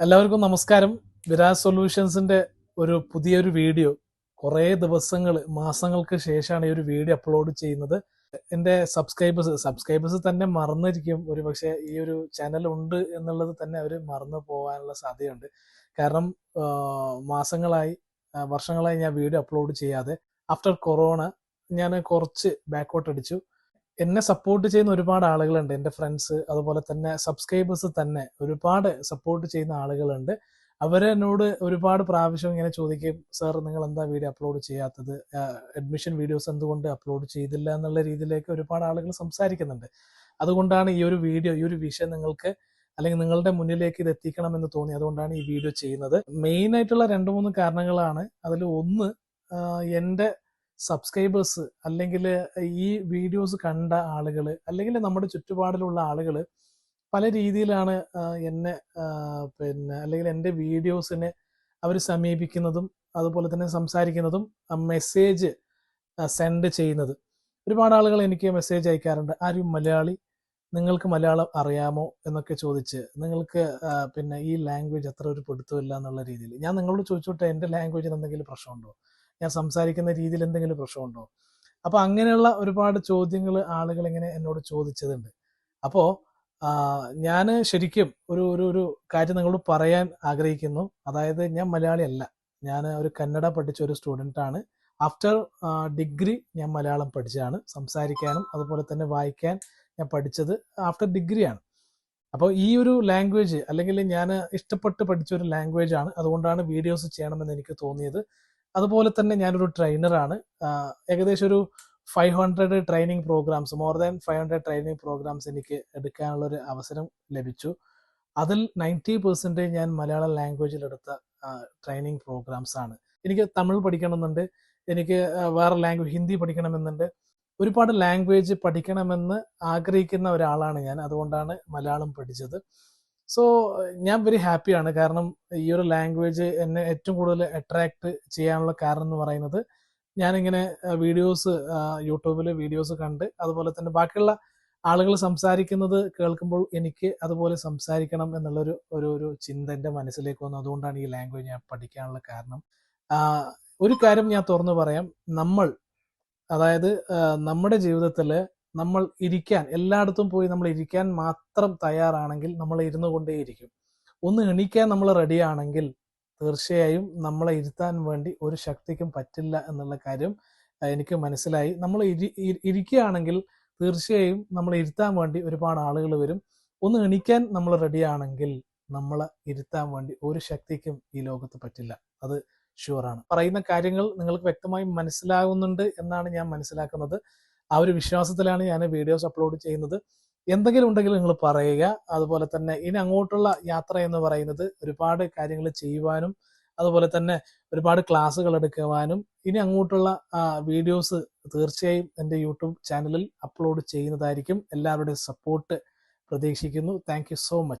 എല്ലാവർക്കും നമസ്കാരം. വിരാജ് സൊല്യൂഷൻസിന്റെ ഒരു പുതിയൊരു വീഡിയോ. കുറേ ദിവസങ്ങൾ മാസങ്ങൾക്ക് ശേഷമാണ് ഈ ഒരു വീഡിയോ അപ്ലോഡ് ചെയ്യുന്നത്. എന്റെ സബ്സ്ക്രൈബേഴ്സ് സബ്സ്ക്രൈബേഴ്സ് തന്നെ മറന്നിരിക്കും. ഒരു പക്ഷേ ഈ ഒരു ചാനൽ ഉണ്ട് എന്നുള്ളത് തന്നെ അവർ മറന്നു പോകാനുള്ള സാധ്യതയുണ്ട്. കാരണം മാസങ്ങളായി വർഷങ്ങളായി ഞാൻ വീഡിയോ അപ്ലോഡ് ചെയ്യാതെ ആഫ്റ്റർ കൊറോണ ഞാൻ കുറച്ച് ബാക്കോട്ട് അടിച്ചു. എന്നെ സപ്പോർട്ട് ചെയ്യുന്ന ഒരുപാട് ആളുകളുണ്ട്. എന്റെ ഫ്രണ്ട്സ് അതുപോലെ തന്നെ സബ്സ്ക്രൈബേഴ്സ് തന്നെ ഒരുപാട് സപ്പോർട്ട് ചെയ്യുന്ന ആളുകളുണ്ട്. അവരെന്നോട് ഒരുപാട് പ്രാവശ്യം ഇങ്ങനെ ചോദിക്കും സാർ നിങ്ങൾ എന്താ വീഡിയോ അപ്ലോഡ് ചെയ്യാത്തത്? അഡ്മിഷൻ വീഡിയോസ് എന്തുകൊണ്ട് അപ്ലോഡ് ചെയ്തില്ല? എന്നുള്ള രീതിയിലേക്ക് ഒരുപാട് ആളുകൾ സംസാരിക്കുന്നുണ്ട്. അതുകൊണ്ടാണ് ഈ ഒരു വീഡിയോ ഈ ഒരു വിഷയം നിങ്ങൾക്ക് അല്ലെങ്കിൽ നിങ്ങളുടെ മുന്നിലേക്ക് ഇത് എത്തിക്കണം എന്ന് തോന്നി. അതുകൊണ്ടാണ് ഈ വീഡിയോ ചെയ്യുന്നത്. മെയിൻ ആയിട്ടുള്ള രണ്ട് മൂന്ന് കാരണങ്ങളാണ്. അതിൽ ഒന്ന് എന്റെ സബ്സ്ക്രൈബേഴ്സ് അല്ലെങ്കിൽ ഈ വീഡിയോസ് കണ്ട ആളുകൾ അല്ലെങ്കിൽ നമ്മുടെ ചുറ്റുപാടിലുള്ള ആളുകൾ പല രീതിയിലാണ് എന്നെ പിന്നെ അല്ലെങ്കിൽ എന്റെ വീഡിയോസിനെ അവർ സമീപിക്കുന്നതും അതുപോലെ തന്നെ സംസാരിക്കുന്നതും മെസ്സേജ് സെൻഡ് ചെയ്യുന്നത്. ഒരുപാട് ആളുകൾ എനിക്ക് മെസ്സേജ് അയക്കാറുണ്ട്. ആരും മലയാളി? നിങ്ങൾക്ക് മലയാളം അറിയാമോ? എന്നൊക്കെ ചോദിച്ച് നിങ്ങൾക്ക് പിന്നെ ഈ ലാംഗ്വേജ് അത്ര ഒരു പിടുത്തമില്ല എന്നുള്ള രീതിയിൽ. ഞാൻ നിങ്ങളോട് ചോദിച്ചോട്ടെ എന്റെ ലാംഗ്വേജിന് എന്തെങ്കിലും പ്രശ്നമുണ്ടോ? ഞാൻ സംസാരിക്കുന്ന രീതിയിൽ എന്തെങ്കിലും പ്രശ്നമുണ്ടോ? അപ്പോൾ അങ്ങനെയുള്ള ഒരുപാട് ചോദ്യങ്ങൾ ആളുകൾ ഇങ്ങനെ എന്നോട് ചോദിച്ചതുണ്ട്. അപ്പോൾ ഞാൻ ശരിക്കും ഒരു ഒരു ഒരു കാര്യം നിങ്ങളോട് പറയാൻ ആഗ്രഹിക്കുന്നു. അതായത് ഞാൻ മലയാളിയല്ല ഞാൻ ഒരു കന്നഡ പഠിച്ച ഒരു സ്റ്റുഡന്റ് ആണ്. ആഫ്റ്റർ ഡിഗ്രി ഞാൻ മലയാളം പഠിച്ചതാണ്. സംസാരിക്കാനും അതുപോലെ തന്നെ വായിക്കാൻ ഞാൻ പഠിച്ചത് ആഫ്റ്റർ ഡിഗ്രിയാണ് അപ്പോൾ ഈ ഒരു ലാംഗ്വേജ് അല്ലെങ്കിൽ ഞാൻ ഇഷ്ടപ്പെട്ട് പഠിച്ച ഒരു ലാംഗ്വേജ് ആണ്. അതുകൊണ്ടാണ് വീഡിയോസ് ചെയ്യണമെന്ന് എനിക്ക് തോന്നിയത്. അതുപോലെ തന്നെ ഞാനൊരു ട്രെയിനറാണ് ഏകദേശം ഒരു five hundred training programs more than five hundred training programs എനിക്ക് എടുക്കാനുള്ള ഒരു അവസരം ലഭിച്ചു. അതിൽ നയന്റി പെർസെന്റേജ് ഞാൻ മലയാളം ലാംഗ്വേജിൽ എടുത്ത ട്രെയിനിങ് പ്രോഗ്രാംസ് ആണ്. എനിക്ക് തമിഴ് പഠിക്കണമെന്നുണ്ട്. എനിക്ക് വേറെ ലാംഗ്വേജ് ഹിന്ദി പഠിക്കണമെന്നുണ്ട്. ഒരുപാട് ലാംഗ്വേജ് പഠിക്കണമെന്ന് ആഗ്രഹിക്കുന്ന ഒരാളാണ് ഞാൻ. അതുകൊണ്ടാണ് മലയാളം പഠിച്ചത്. സോ ഞാൻ വെരി ഹാപ്പിയാണ് കാരണം ഈ ഒരു ലാംഗ്വേജ് എന്നെ ഏറ്റവും കൂടുതൽ അട്രാക്ട് ചെയ്യാനുള്ള കാരണം എന്ന് പറയുന്നത് ഞാനിങ്ങനെ വീഡിയോസ് യൂട്യൂബിൽ വീഡിയോസ് കണ്ട് അതുപോലെ തന്നെ ബാക്കിയുള്ള ആളുകൾ സംസാരിക്കുന്നത് കേൾക്കുമ്പോൾ എനിക്ക് അതുപോലെ സംസാരിക്കണം എന്നുള്ളൊരു ഒരു ഒരു ചിന്ത എന്റെ മനസ്സിലേക്ക് വന്നു. അതുകൊണ്ടാണ് ഈ ലാംഗ്വേജ് ഞാൻ പഠിക്കാനുള്ള കാരണം. ഒരു കാര്യം ഞാൻ തുറന്നു പറയാം. നമ്മൾ അതായത് നമ്മുടെ ജീവിതത്തിൽ നമ്മൾ ഇരിക്കാൻ എല്ലായിടത്തും പോയി നമ്മൾ ഇരിക്കാൻ മാത്രം തയ്യാറാണെങ്കിൽ നമ്മൾ ഇരുന്നു കൊണ്ടേയിരിക്കും. ഒന്ന് എണീക്കാൻ നമ്മൾ റെഡിയാണെങ്കിൽ തീർച്ചയായും നമ്മളെ ഇരുത്താൻ വേണ്ടി ഒരു ശക്തിക്കും പറ്റില്ല എന്നുള്ള കാര്യം എനിക്ക് മനസ്സിലായി. നമ്മൾ ഇരി ഇരി- ഇരിക്കുകയാണെങ്കിൽ തീർച്ചയായും നമ്മൾ ഇരുത്താൻ വേണ്ടി ഒരുപാട് ആളുകൾ വരും. ഒന്ന് എണീക്കാൻ നമ്മൾ റെഡിയാണെങ്കിൽ നമ്മളെ ഇരുത്താൻ വേണ്ടി ഒരു ശക്തിക്കും ഈ ലോകത്ത് പറ്റില്ല. അത് ഷുവറാണ് പറയുന്ന കാര്യങ്ങൾ നിങ്ങൾക്ക് വ്യക്തമായി മനസ്സിലാകുന്നുണ്ട് എന്നാണ് ഞാൻ മനസ്സിലാക്കുന്നത്. ആ ഒരു വിശ്വാസത്തിലാണ് ഞാൻ വീഡിയോസ് അപ്ലോഡ് ചെയ്യുന്നത്. എന്തെങ്കിലും ഉണ്ടെങ്കിൽ നിങ്ങൾ പറയുക. അതുപോലെ തന്നെ ഇനി അങ്ങോട്ടുള്ള യാത്ര എന്ന് പറയുന്നത് ഒരുപാട് കാര്യങ്ങൾ ചെയ്യുവാനും അതുപോലെ തന്നെ ഒരുപാട് ക്ലാസ്സുകൾ എടുക്കുവാനും ഇനി അങ്ങോട്ടുള്ള വീഡിയോസ് തീർച്ചയായും എന്റെ യൂട്യൂബ് ചാനലിൽ അപ്ലോഡ് ചെയ്യുന്നതായിരിക്കും. എല്ലാവരുടെയും സപ്പോർട്ട് പ്രതീക്ഷിക്കുന്നു. Thank so much